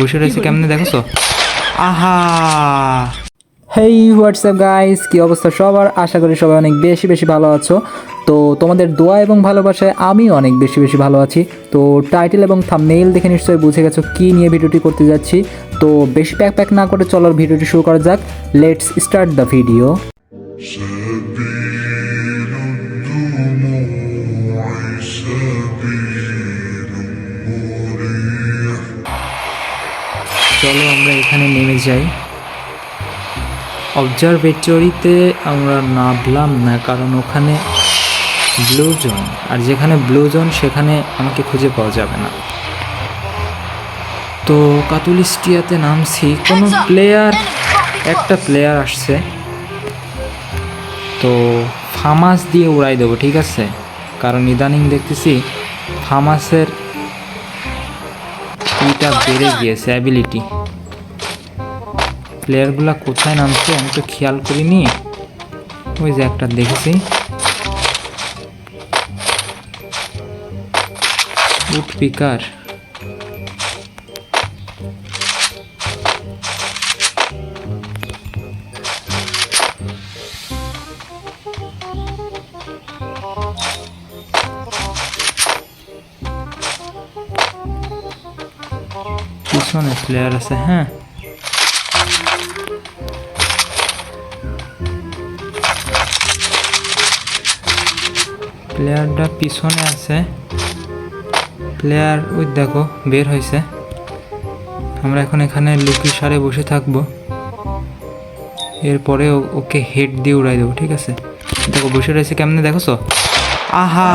বসে রয়েছে কেমনে দেখছ? আহা! হেই হোয়াটসঅ্যাপ গাইস কি অবস্থা সবার? আশা করি সবাই অনেক বেশি বেশি ভালো আছো। তো তোমাদের দোয়া এবং ভালোবাসায় আমি অনেক বেশি বেশি ভালো আছি। তো টাইটেল এবং থাম্বনেইল দেখে নিশ্চয়ই বুঝে গেছো কি নিয়ে ভিডিওটি করতে যাচ্ছি। তো বেশি প্যাক প্যাক না করে চলো ভিডিওটি শুরু করা যাক। লেটস স্টার্ট দ্য ভিডিও চলো আমরা এখানে নেমে যাই। অবজারভেটরিতে আমরা নামলাম না কারণ ওখানে ব্লু জোন আর যেখানে ব্লু জোন সেখানে আমাকে খুঁজে পাওয়া যাবে না। তো কাতুলিস্টিয়াতে নামছি কোনো প্লেয়ার একটা প্লেয়ার আসছে। তো ফামাস দিয়ে উড়াই দেবো ঠিক আছে? কারণ ইদানিং দেখতেছি ফামাসের ইটা বেড়ে গিয়েছে অ্যাবিলিটি প্লেয়ারগুলো কোথায় নামছে, আমি তো খেয়াল করিনি। ওই যে একটা দেখেছি। উট পিকার পিছনে প্লেয়ার আছে হ্যাঁ প্লেয়ারটা পিছনে আছে প্লেয়ার ওই দেখো বের হয়েছে আমরা এখন এখানে লুকি সারে বসে থাকব এরপরে ও- ওকে হেড দিয়ে উড়াই দেবো ঠিক আছে দেখো বসে রয়েছে কেমনে দেখোছো আহা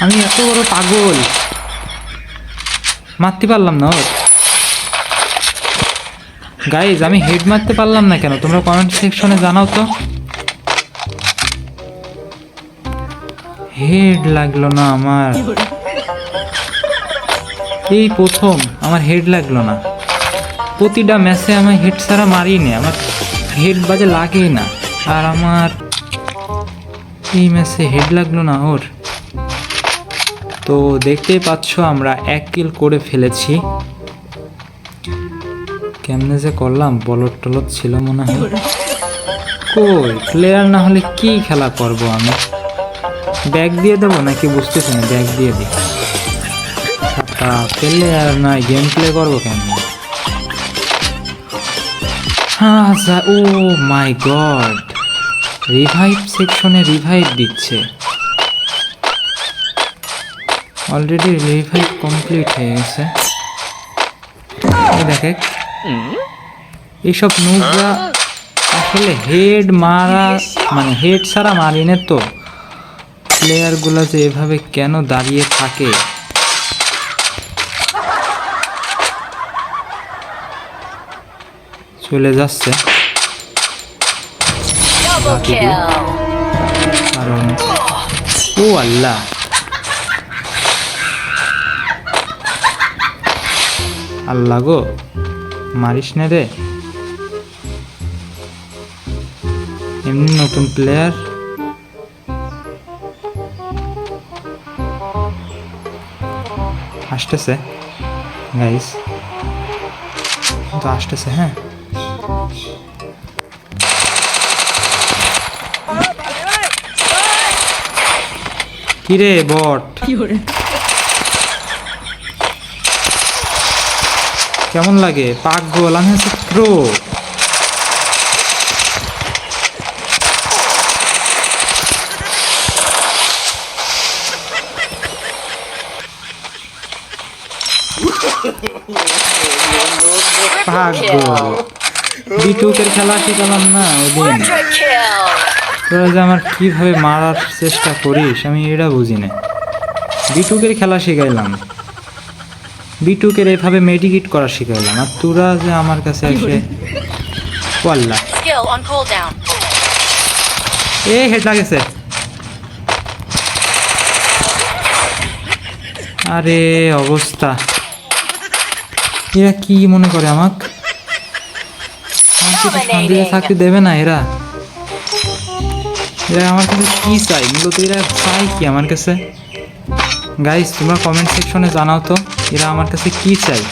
আমি এত বড় পাগল। মারতে পারলাম না ওর। গাইজ আমি হেড মারতে পারলাম না কেন? তোমরা কমেন্ট সেকশনে জানাও তো। হেড লাগল না আমার। এই প্রথম, আমার হেড লাগল না। প্রতিটা ম্যাচে আমার হেড ছাড়া মারি না আমার হেড বাজে লাগেই না। আর আমার এই ম্যাচে হেড লাগল না ওর। তো দেখতেই পাচ্ছ আমরা এক কিল করে ফেলেছি। কেমনে যে করলাম? বলট টলট ছিল মনে হয়। কই? প্লেয়ার না হলে কি খেলা করব আমি? ব্যাগ দিয়ে দেবো নাকি বুঝতেছি না, ব্যাগ দিয়ে দিই। তা প্লেয়ার না গেম প্লে করব কেন হ্যাঁ ও মাই গড রিভাইভ সেকশনে রিভাইভ দিচ্ছে। অলরেডি রিভাইভ কমপ্লিট হয়ে গেছে। দেখে এইসব নুবরা আসলে হেড মারা মানে হেড ছাড়া মারি মারিনে তো প্লেয়ারগুলো যে এভাবে কেন দাঁড়িয়ে থাকে? চলে যাচ্ছে। কারণ ও আল্লাহ। আল্লাহ গো, মারিস না রে। এমনি নতুন প্লেয়ার আসতেছে গাইস তো আসতেছে হ্যাঁ। কিরে বট? কেমন লাগে? পাক গোল আমি হচ্ছে প্রো বিটুকের খেলা শিখালাম না Quadra তোরা যে আমার কীভাবে মারার চেষ্টা করিস, আমি এটা বুঝি না বিটুকের খেলা শিখাইলাম। বিটুকের এভাবে মেডিকেট করা শিখাইলাম। আর তোরা যে আমার কাছে এসে পাল্লা. এ হেড লাগেছে। আরে অবস্থা। এরা কি মনে করে আমাক? আমাকে শান্তিতে থাকতে দেবে না এরা। এরা আমার কাছে কি চাই? মূলত এরা চাই কি আমার কাছে? গাইস তোমরা কমেন্ট সেকশনে জানাও তো, এরা আমার কাছে কি চাই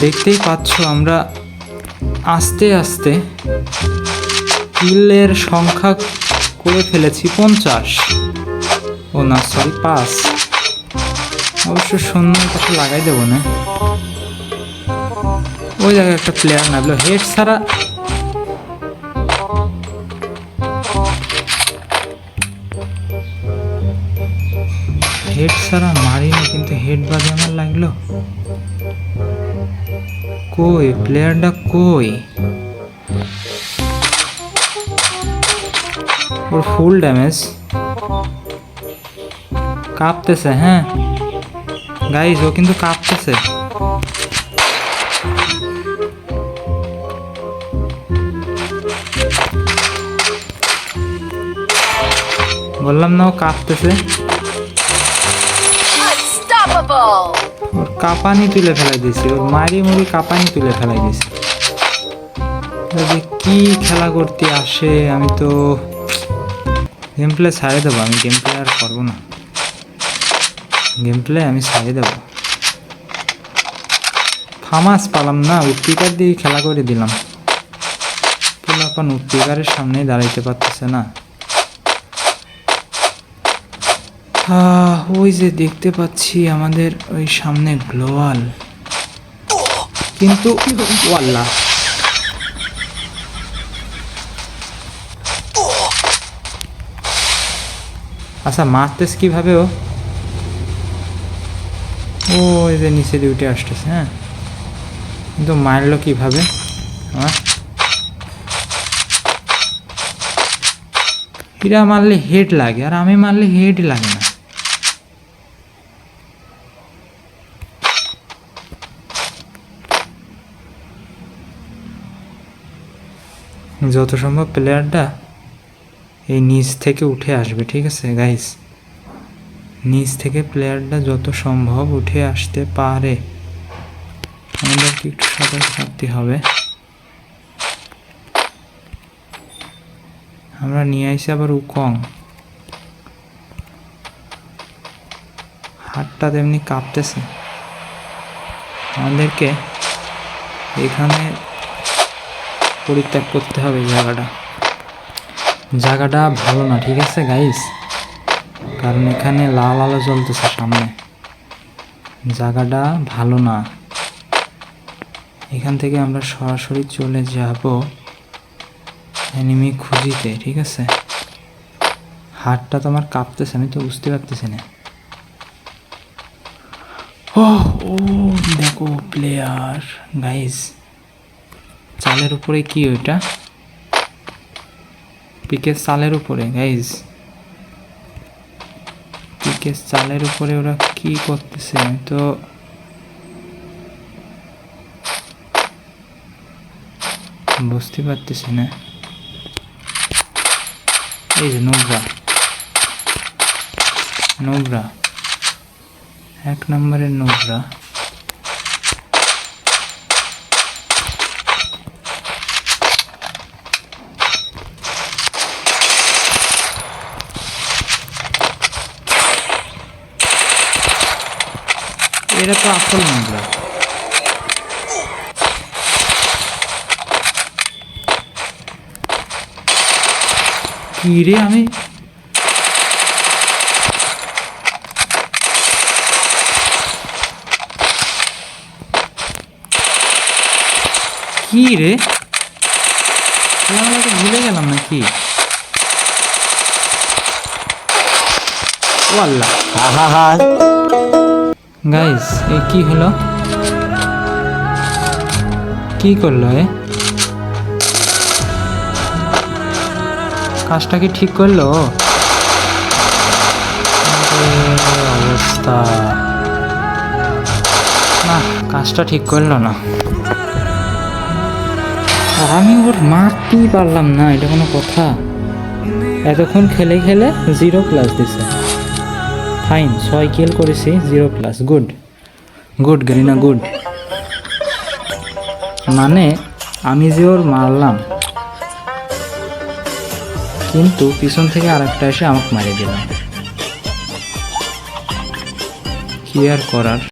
দেখতেই পাচ্ছ আমরা আস্তে আস্তে কিলের সংখ্যা করে ফেলেছি পঞ্চাশ। ও না সরি পাঁচ। অবশ্য শূন্যের কাছে লাগাই দেবো না। ওই জায়গায় একটা প্লেয়ার নামলো। হেড ছাড়া হেড ছাড়া মারিনি কিন্তু হেড বাজে আমার লাগল কই প্লেয়ারটা কই ওর ফুল ড্যামেজ কাঁপতেছে হ্যাঁ গাইজ ও কিন্তু কাঁপতেছে বললাম না ও কাঁপতেছে Unstoppable! ওর কাপানি তুলে ফেলাই দিয়েছি, ওর মারি মুড়ি কাপানি তুলে ফেলাই দিয়েছি। যদি কি খেলা করতে আসে, আমি তো গেম প্লে ছাড়ে দেবো, আমি গেম প্লে আর করব না। গেম প্লে আমি ছাড়ে দেবো। ফামাস পালাম না উত্তিকার দিয়ে খেলা করে দিলাম। পোলাপান উত্তিকারের সামনেই দাঁড়াইতে পারতেছে না আহ, ওই যে দেখতে পাচ্ছি আমাদের ওই সামনে গ্লোয়াল। কিন্তু, ওয়াল্লা। আচ্ছা মারতেস কীভাবে ও? ও, এই যে নিচে দিয়ে উঠে আসতেছে হ্যাঁ? কিন্তু মারলো কীভাবে? হ্যাঁ? এরা মারলে হেড লাগে, আর আমি মারলে হেড লাগে না। যত সম্ভব প্লেয়ারটা এই নিচ থেকে উঠে আসবে, ঠিক আছে? গাইস নিচ থেকে প্লেয়ারটা যত সম্ভব উঠে আসতে পারে। আমাদেরকে একটু সতর্ক থাকতে হবে। আমরা নিয়ে আইসি আবার উকং। হাতটা তেমনি কাঁপতেছে। আমাদেরকে এখানে পরিত্যাগ করতে হবে এই জায়গাটা। জায়গাটা ভালো না, ঠিক আছে গাইস কারণ এখানে লাল আলো জ্বলতেছে সামনে। জায়গাটা ভালো না। এখান থেকে আমরা সরাসরি চলে যাব এনিমি খুঁজিতে, ঠিক আছে? হাতটা তো আমার কাঁপতেছে, আমি তো বুঝতে পারতেছি না। ও, দেখো প্লেয়ার গাইস চালের উপরে কি ওইটা? পিকের চালের উপরে গাইজ পিকের চালের উপরে ওরা কি করতেছে? তো বুঝতে পারতেছি না। এই যে নোবরা নোবরা এক নম্বরের নোবরা এরা তো আসল নোংরা কি রে আমি কি রে তো ভুলে গেলাম নাকি? আল্লাহ গাইস এ কি হলো? কি করল, এ? কাজটা কি ঠিক করল? অবস্থা। না, কাজটা ঠিক করল না। আমি ওর মারতেই পারলাম না, এটা কোনো কথা। এতক্ষণ খেলে খেলে জিরো প্লাস দিছে। ফাইন, ছয় কিল করেছি জিরো প্লাস গুড গুড গরিনা গুড মানে আমি যে ওর মারলাম, কিন্তু পিছন থেকে আরেকটা এসে আমাকে মারিয়ে দিলাম কি আর করার?